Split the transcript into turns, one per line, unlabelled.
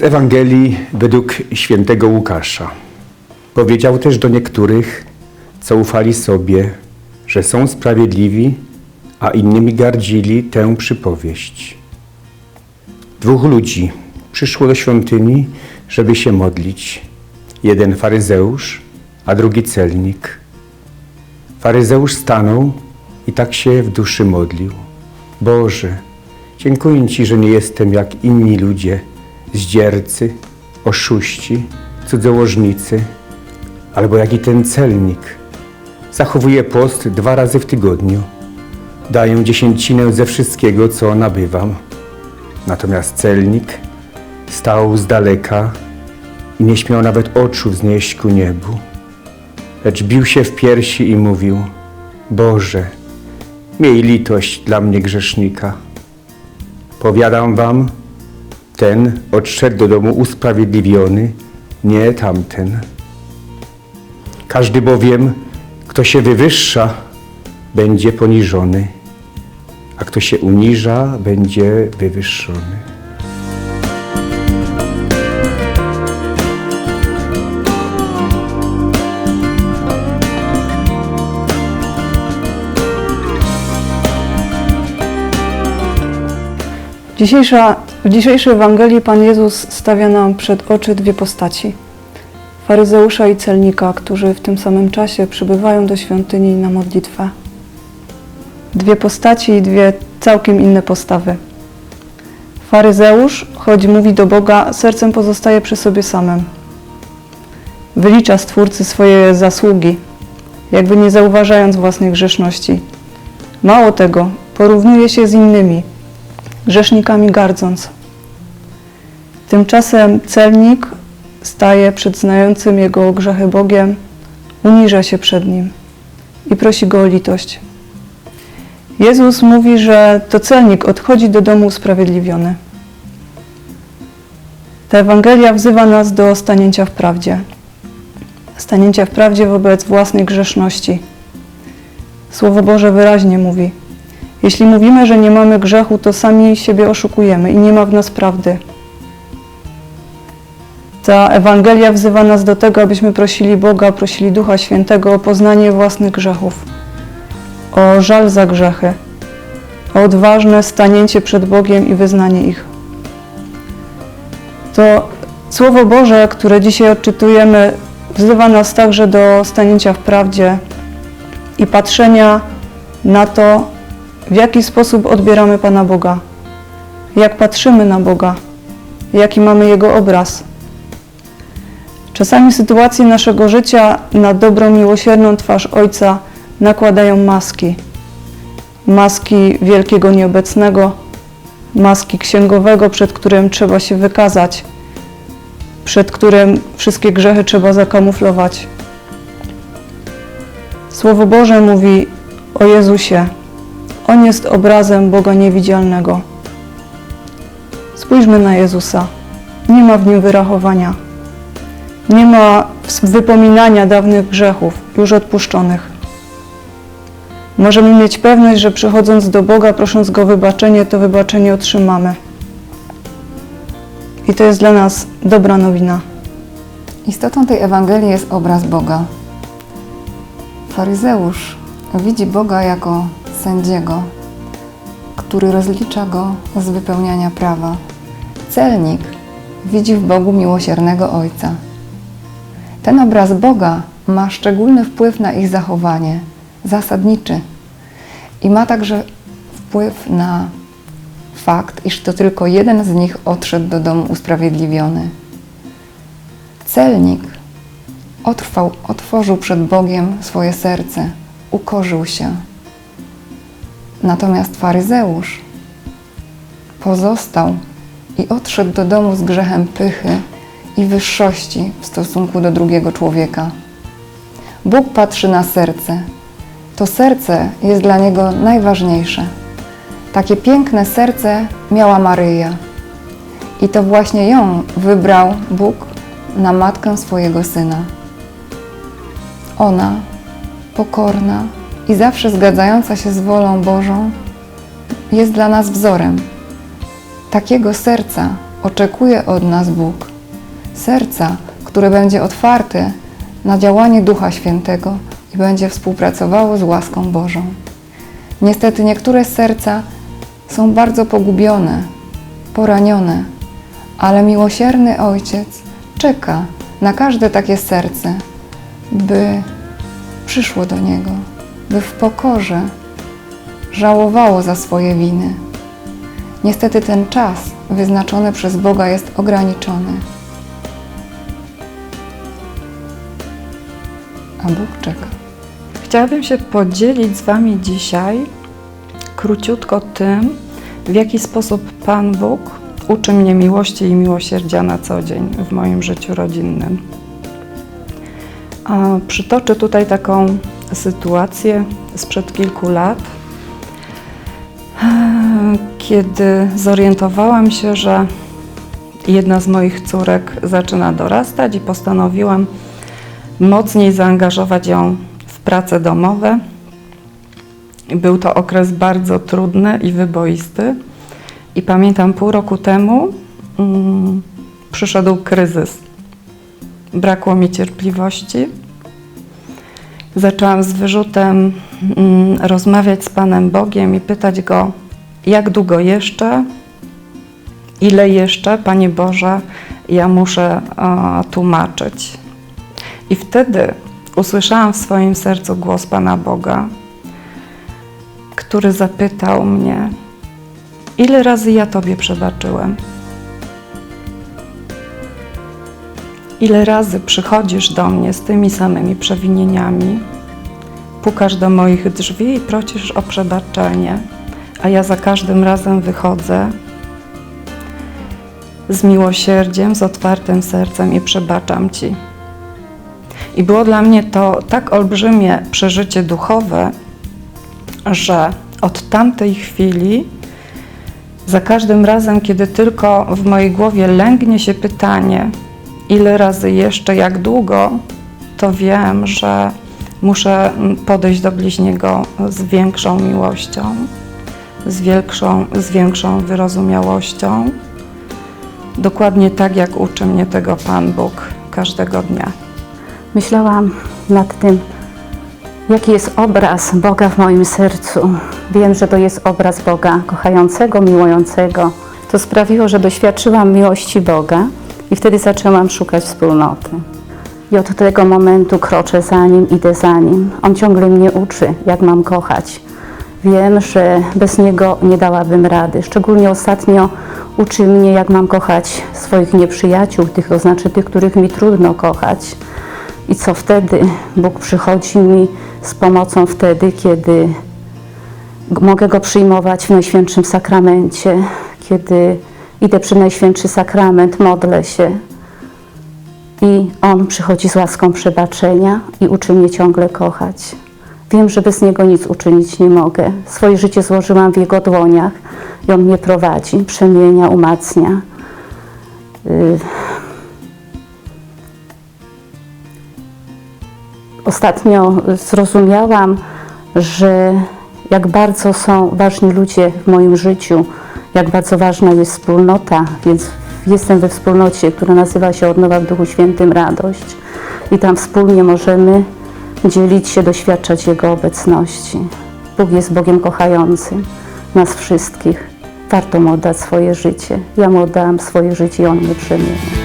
Z Ewangelii według świętego Łukasza. Powiedział też do niektórych, co ufali sobie, że są sprawiedliwi, a innymi gardzili tę przypowieść. Dwóch ludzi przyszło do świątyni, żeby się modlić. Jeden faryzeusz, a drugi celnik. Faryzeusz stanął i tak się w duszy modlił. Boże, dziękuję Ci, że nie jestem jak inni ludzie, zdziercy, oszuści, cudzołożnicy, albo jak i ten celnik. Zachowuję post dwa razy w tygodniu. Daję dziesięcinę ze wszystkiego, co nabywam. Natomiast celnik stał z daleka i nie śmiał nawet oczu wznieść ku niebu, lecz bił się w piersi i mówił: Boże, miej litość dla mnie grzesznika. Powiadam wam, ten odszedł do domu usprawiedliwiony, nie tamten. Każdy bowiem, kto się wywyższa, będzie poniżony, a kto się uniża, będzie wywyższony.
Dzisiejsza, w dzisiejszej Ewangelii Pan Jezus stawia nam przed oczy dwie postaci. Faryzeusza i celnika, którzy w tym samym czasie przybywają do świątyni na modlitwę. Dwie postaci i dwie całkiem inne postawy. Faryzeusz, choć mówi do Boga, sercem pozostaje przy sobie samym. Wylicza Stwórcy swoje zasługi, jakby nie zauważając własnej grzeszności. Mało tego, porównuje się z innymi, grzesznikami gardząc. Tymczasem celnik staje przed znającym jego grzechy Bogiem, uniża się przed nim i prosi go o litość. Jezus mówi, że to celnik odchodzi do domu usprawiedliwiony. Ta Ewangelia wzywa nas do stanięcia w prawdzie. Stanięcia w prawdzie wobec własnej grzeszności. Słowo Boże wyraźnie mówi: jeśli mówimy, że nie mamy grzechu, to sami siebie oszukujemy i nie ma w nas prawdy. Ta Ewangelia wzywa nas do tego, abyśmy prosili Boga, prosili Ducha Świętego o poznanie własnych grzechów, o żal za grzechy, o odważne stanięcie przed Bogiem i wyznanie ich. To Słowo Boże, które dzisiaj odczytujemy, wzywa nas także do stanięcia w prawdzie i patrzenia na to, w jaki sposób odbieramy Pana Boga, jak patrzymy na Boga, jaki mamy Jego obraz. Czasami sytuacje naszego życia na dobrą, miłosierną twarz Ojca nakładają maski. Maski wielkiego nieobecnego, maski księgowego, przed którym trzeba się wykazać, przed którym wszystkie grzechy trzeba zakamuflować. Słowo Boże mówi o Jezusie, on jest obrazem Boga niewidzialnego. Spójrzmy na Jezusa. Nie ma w nim wyrachowania. Nie ma wypominania dawnych grzechów, już odpuszczonych. Możemy mieć pewność, że przychodząc do Boga, prosząc Go wybaczenie, to wybaczenie otrzymamy. I to jest dla nas dobra nowina.
Istotą tej Ewangelii jest obraz Boga. Faryzeusz widzi Boga jako sędziego, który rozlicza go z wypełniania prawa. Celnik widzi w Bogu miłosiernego Ojca. Ten obraz Boga ma szczególny wpływ na ich zachowanie, zasadniczy, i ma także wpływ na fakt, iż to tylko jeden z nich odszedł do domu usprawiedliwiony. Celnik otrwał, otworzył przed Bogiem swoje serce, ukorzył się. Natomiast faryzeusz pozostał i odszedł do domu z grzechem pychy i wyższości w stosunku do drugiego człowieka. Bóg patrzy na serce. To serce jest dla niego najważniejsze. Takie piękne serce miała Maryja. I to właśnie ją wybrał Bóg na matkę swojego syna. Ona, pokorna i zawsze zgadzająca się z wolą Bożą, jest dla nas wzorem. Takiego serca oczekuje od nas Bóg. Serca, które będzie otwarte na działanie Ducha Świętego i będzie współpracowało z łaską Bożą. Niestety niektóre serca są bardzo pogubione, poranione, ale miłosierny Ojciec czeka na każde takie serce, by przyszło do Niego, by w pokorze żałowało za swoje winy. Niestety ten czas wyznaczony przez Boga jest ograniczony. A Bóg czeka.
Chciałabym się podzielić z Wami dzisiaj króciutko tym, w jaki sposób Pan Bóg uczy mnie miłości i miłosierdzia na co dzień w moim życiu rodzinnym. A przytoczę tutaj taką sytuację sprzed kilku lat, kiedy zorientowałam się, że jedna z moich córek zaczyna dorastać i postanowiłam mocniej zaangażować ją w prace domowe. Był to okres bardzo trudny i wyboisty. I pamiętam pół roku temu mm, przyszedł kryzys. Brakło mi cierpliwości. Zaczęłam z wyrzutem mm, rozmawiać z Panem Bogiem i pytać Go, jak długo jeszcze, ile jeszcze, Panie Boże, ja muszę tłumaczyć. I wtedy usłyszałam w swoim sercu głos Pana Boga, który zapytał mnie, ile razy ja Tobie przebaczyłem? Ile razy przychodzisz do mnie z tymi samymi przewinieniami, pukasz do moich drzwi i prosisz o przebaczenie, a ja za każdym razem wychodzę z miłosierdziem, z otwartym sercem i przebaczam Ci. I było dla mnie to tak olbrzymie przeżycie duchowe, że od tamtej chwili, za każdym razem, kiedy tylko w mojej głowie lęgnie się pytanie, ile razy jeszcze, jak długo, to wiem, że muszę podejść do bliźniego z większą miłością, z większą, z większą wyrozumiałością, dokładnie tak, jak uczy mnie tego Pan Bóg każdego dnia.
Myślałam nad tym, jaki jest obraz Boga w moim sercu. Wiem, że to jest obraz Boga kochającego, miłującego. To sprawiło, że doświadczyłam miłości Boga i wtedy zaczęłam szukać wspólnoty. I od tego momentu kroczę za Nim, idę za Nim. On ciągle mnie uczy, jak mam kochać. Wiem, że bez Niego nie dałabym rady. Szczególnie ostatnio uczy mnie, jak mam kochać swoich nieprzyjaciół, tych, to znaczy tych, których mi trudno kochać. I co wtedy? Bóg przychodzi mi z pomocą wtedy, kiedy mogę Go przyjmować w Najświętszym Sakramencie, kiedy idę przy Najświętszy Sakrament, modlę się i On przychodzi z łaską przebaczenia i uczy mnie ciągle kochać. Wiem, że bez Niego nic uczynić nie mogę. Swoje życie złożyłam w Jego dłoniach i On mnie prowadzi, przemienia, umacnia. Y, Ostatnio zrozumiałam, że jak bardzo są ważni ludzie w moim życiu, jak bardzo ważna jest wspólnota, więc jestem we wspólnocie, która nazywa się Od Nowa w Duchu Świętym Radość i tam wspólnie możemy dzielić się, doświadczać Jego obecności. Bóg jest Bogiem kochającym nas wszystkich. Warto Mu oddać swoje życie. Ja Mu oddałam swoje życie i On mnie przemienił.